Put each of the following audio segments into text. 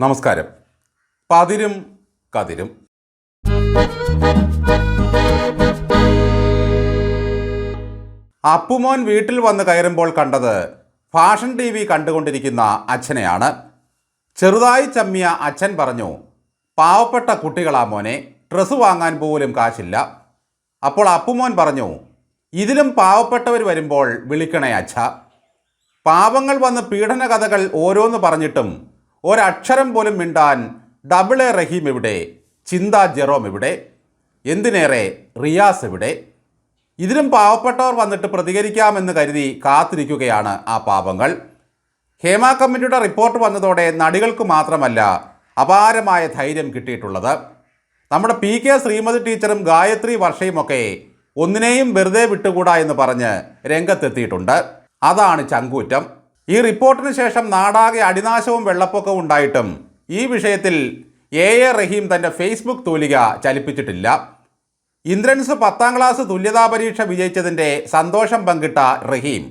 നമസ്കാരം. പതിരും കതിരും. അപ്പുമോൻ വീട്ടിൽ വന്ന് കയറുമ്പോൾ കണ്ടത് ഫാഷൻ ടി വി കണ്ടുകൊണ്ടിരിക്കുന്ന അച്ഛനെയാണ്. ചെറുതായി ചമ്മിയ അച്ഛൻ പറഞ്ഞു പാവപ്പെട്ട കുട്ടികളാ മോനെ ഡ്രസ്സ് വാങ്ങാൻ പോലും കാശില്ല. അപ്പോൾ അപ്പുമോൻ പറഞ്ഞു ഇതിലും പാവപ്പെട്ടവർ വരുമ്പോൾ വിളിക്കണേ അച്ഛ. പാവങ്ങൾ വന്ന് പീഡന കഥകൾ ഓരോന്ന് പറഞ്ഞിട്ടും ഒരക്ഷരം പോലും മിണ്ടാൻ ഡബിൾ എ റഹീം എവിടെ? ചിന്താ ജെറോം എവിടെ? എന്തിനേറെ? റിയാസ് എവിടെ? ഇതിനും പാവപ്പെട്ടവർ വന്നിട്ട് പ്രതികരിക്കാമെന്ന് കരുതി കാത്തിരിക്കുകയാണ് ആ പാപങ്ങൾ. ഹേമ കമ്മിറ്റിയുടെ റിപ്പോർട്ട് വന്നതോടെ നടികൾക്ക് മാത്രമല്ല അപാരമായ ധൈര്യം കിട്ടിയിട്ടുള്ളത്. നമ്മുടെ പി കെ ശ്രീമതി ടീച്ചറും ഗായത്രി വർഷയുമൊക്കെ ഒന്നിനെയും വെറുതെ വിട്ടുകൂടാ എന്ന് പറഞ്ഞ് രംഗത്തെത്തിയിട്ടുണ്ട്. അതാണ് ചങ്കൂറ്റം. ഈ റിപ്പോർട്ടിന് ശേഷം നാടാകെ അടിനാശവും വെള്ളപ്പൊക്കവും ഉണ്ടായിട്ടും ഈ വിഷയത്തിൽ എ എ റഹീം തന്റെ ഫേസ്ബുക്ക് തൂലിക ചലിപ്പിച്ചിട്ടില്ല. ഇന്ദ്രൻസ് പത്താം ക്ലാസ് തുല്യതാ പരീക്ഷ വിജയിച്ചതിന്റെ സന്തോഷം പങ്കിട്ട റഹീം.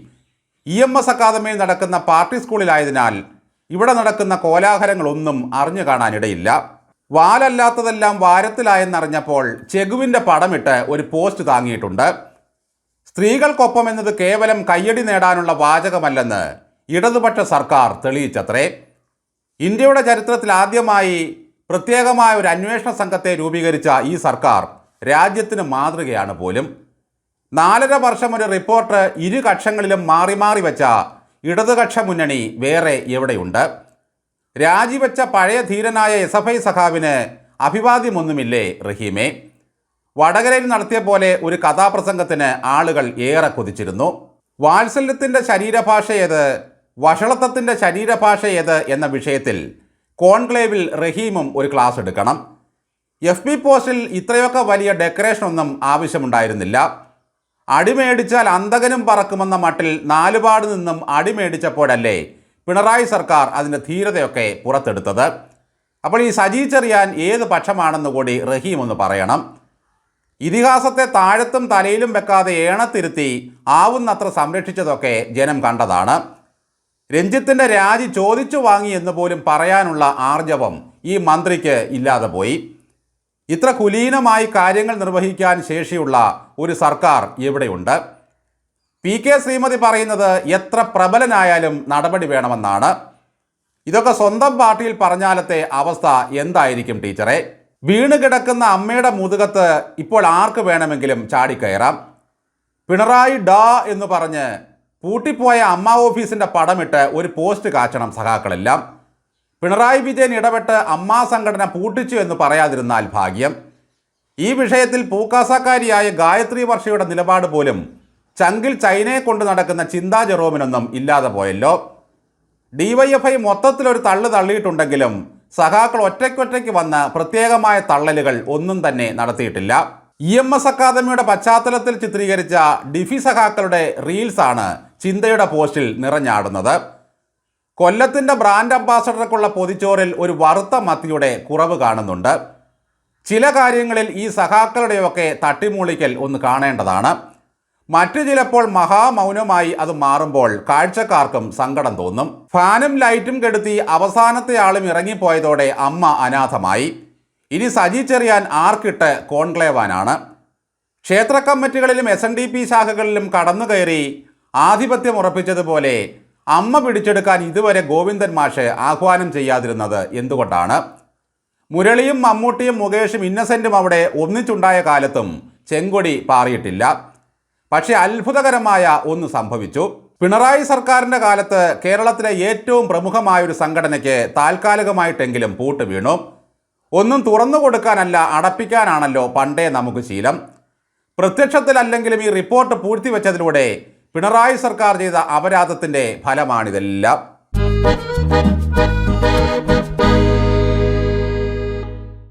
ഇ എം എസ് അക്കാദമിയിൽ നടക്കുന്ന പാർട്ടി സ്കൂളിലായതിനാൽ ഇവിടെ നടക്കുന്ന കോലാഹലങ്ങളൊന്നും അറിഞ്ഞു കാണാനിടയില്ല. വാലല്ലാത്തതെല്ലാം വാരത്തിലായെന്നറിഞ്ഞപ്പോൾ ചെഗുവിന്റെ പടമിട്ട് ഒരു പോസ്റ്റ് താങ്ങിയിട്ടുണ്ട്. സ്ത്രീകൾക്കൊപ്പം എന്നത് കേവലം കയ്യടി നേടാനുള്ള വാചകമല്ലെന്ന് ഇടതുപക്ഷ സർക്കാർ തെളിയിച്ചത്രേ. ഇന്ത്യയുടെ ചരിത്രത്തിൽ ആദ്യമായി പ്രത്യേകമായ ഒരു അന്വേഷണ സംഘത്തെ രൂപീകരിച്ച ഈ സർക്കാർ രാജ്യത്തിന് മാതൃകയാണ് പോലും. നാലര വർഷം ഒരു റിപ്പോർട്ട് ഇരു കക്ഷങ്ങളിലും മാറി മാറി വെച്ച ഇടതുകക്ഷ മുന്നണി വേറെ എവിടെയുണ്ട്? രാജിവെച്ച പഴയ ധീരനായ എസ് എഫ് ഐ സഖാവിന് അഭിവാദ്യമൊന്നുമില്ലേ റഹീമേ? വടകരയിൽ നടത്തിയ പോലെ ഒരു കഥാപ്രസംഗത്തിന് ആളുകൾ ഏറെ കൊതിച്ചിരുന്നു. വാത്സല്യത്തിന്റെ ശരീരഭാഷ ഏത്? വഷളത്വത്തിന്റെ ശരീരഭാഷ ഏത് എന്ന വിഷയത്തിൽ കോൺക്ലേവിൽ റഹീമും ഒരു ക്ലാസ് എടുക്കണം. എഫ് ബി പോസ്റ്റിൽ ഇത്രയൊക്കെ വലിയ ഡെക്കറേഷൻ ഒന്നും ആവശ്യമുണ്ടായിരുന്നില്ല. അടിമേടിച്ചാൽ അന്തകനും പറക്കുമെന്ന മട്ടിൽ നാലുപാട് നിന്നും അടിമേടിച്ചപ്പോഴല്ലേ പിണറായി സർക്കാർ അതിന്റെ ധീരതയൊക്കെ പുറത്തെടുത്തത്. അപ്പോൾ ഈ സജി ചെറിയാൻ ഏത് പക്ഷമാണെന്ന് കൂടി റഹീം ഒന്ന് പറയണം. ഇതിഹാസത്തെ താഴത്തും തലയിലും വെക്കാതെ ഏണത്തിരുത്തി ആവുന്നത്ര സംരക്ഷിച്ചതൊക്കെ ജനം കണ്ടതാണ്. രഞ്ജിത്തിന്റെ രാജി ചോദിച്ചു വാങ്ങി എന്ന് പോലും പറയാനുള്ള ആർജവം ഈ മന്ത്രിക്ക് ഇല്ലാതെ പോയി. ഇത്ര കുലീനമായി കാര്യങ്ങൾ നിർവഹിക്കാൻ ശേഷിയുള്ള ഒരു സർക്കാർ എവിടെയുണ്ട്? പി കെ ശ്രീമതി പറയുന്നത് എത്ര പ്രബലനായാലും നടപടി വേണമെന്നാണ്. ഇതൊക്കെ സ്വന്തം പാർട്ടിയിൽ പറഞ്ഞാലത്തെ അവസ്ഥ എന്തായിരിക്കും ടീച്ചറെ? വീണ് കിടക്കുന്ന അമ്മയുടെ മുതുകത്ത് ഇപ്പോൾ ആർക്ക് വേണമെങ്കിലും ചാടിക്കയറാം? പിണറായി ഡാ എന്ന് പറഞ്ഞ് പൂട്ടിപ്പോയ അമ്മ ഓഫീസിന്റെ പടമിട്ട് ഒരു പോസ്റ്റ് കാച്ചണം സഖാക്കളെല്ലാം. പിണറായി വിജയൻ ഇടപെട്ട് അമ്മാ സംഘടന പൂട്ടിച്ചു എന്ന് പറയാതിരുന്നാൽ ഭാഗ്യം. ഈ വിഷയത്തിൽ പൂക്കാസക്കാരിയായ ഗായത്രി വർഷയുടെ നിലപാട് പോലും ചങ്കിൽ ചൈനയെ കൊണ്ട് നടക്കുന്ന ചിന്താ ജെറോമിനൊന്നും ഇല്ലാതെ പോയല്ലോ. ഡിവൈഎഫ്ഐ മൊത്തത്തിലൊരു തള്ളു തള്ളിയിട്ടുണ്ടെങ്കിലും സഖാക്കൾ ഒറ്റയ്ക്കൊറ്റയ്ക്ക് വന്ന പ്രത്യേകമായ തള്ളലുകൾ ഒന്നും തന്നെ നടത്തിയിട്ടില്ല. ഇ എം എസ് അക്കാദമിയുടെ പശ്ചാത്തലത്തിൽ ചിത്രീകരിച്ച ഡിഫി സഖാക്കളുടെ റീൽസാണ് ചിന്തയുടെ പോസ്റ്റിൽ നിറഞ്ഞാടുന്നത്. കൊല്ലത്തിന്റെ ബ്രാൻഡ് അംബാസഡർക്കുള്ള പൊതിച്ചോറിൽ ഒരു വറുത്ത മത്തിയുടെ കുറവ് കാണുന്നുണ്ട്. ചില കാര്യങ്ങളിൽ ഈ സഹാക്കളുടെയൊക്കെ തട്ടിമൂളിക്കൽ ഒന്ന് കാണേണ്ടതാണ്. മറ്റു ചിലപ്പോൾ മഹാമൗനമായി അത് മാറുമ്പോൾ കാഴ്ചക്കാർക്കും സങ്കടം തോന്നും. ഫാനും ലൈറ്റും കെടുത്തി അവസാനത്തെ ആളും ഇറങ്ങിപ്പോയതോടെ അമ്മ അനാഥമായി. ഇനി സജി ചെറിയാൻ ആർക്കിട്ട് കോൺക്ലേവാനാണ്. ക്ഷേത്ര കമ്മിറ്റികളിലും എസ് എൻ ഡി പി ശാഖകളിലും കടന്നു കയറി ആധിപത്യം ഉറപ്പിച്ചതുപോലെ അമ്മ പിടിച്ചെടുക്കാൻ ഇതുവരെ ഗോവിന്ദൻ മാഷെ ആഹ്വാനം ചെയ്യാതിരുന്നത് എന്തുകൊണ്ടാണ്? മുരളിയും മമ്മൂട്ടിയും മുകേഷും ഇന്നസെന്റും അവിടെ ഒന്നിച്ചുണ്ടായ കാലത്തും ചെങ്കൊടി പാറിയിട്ടില്ല. പക്ഷേ അത്ഭുതകരമായ ഒന്ന് സംഭവിച്ചു. പിണറായി സർക്കാരിന്റെ കാലത്ത് കേരളത്തിലെ ഏറ്റവും പ്രമുഖമായ ഒരു സംഘടനയ്ക്ക് താൽക്കാലികമായിട്ടെങ്കിലും പൂട്ട് വീണു. ഒന്നും തുറന്നു കൊടുക്കാനല്ല അടപ്പിക്കാനാണല്ലോ പണ്ടേ നമുക്ക് ശീലം. പ്രത്യക്ഷത്തിലല്ലെങ്കിലും ഈ റിപ്പോർട്ട് പൂഴ്ത്തിവെച്ചതിലൂടെ പിണറായി സർക്കാർ ചെയ്ത അപരാധത്തിന്റെ ഫലമാണിതെല്ലാം.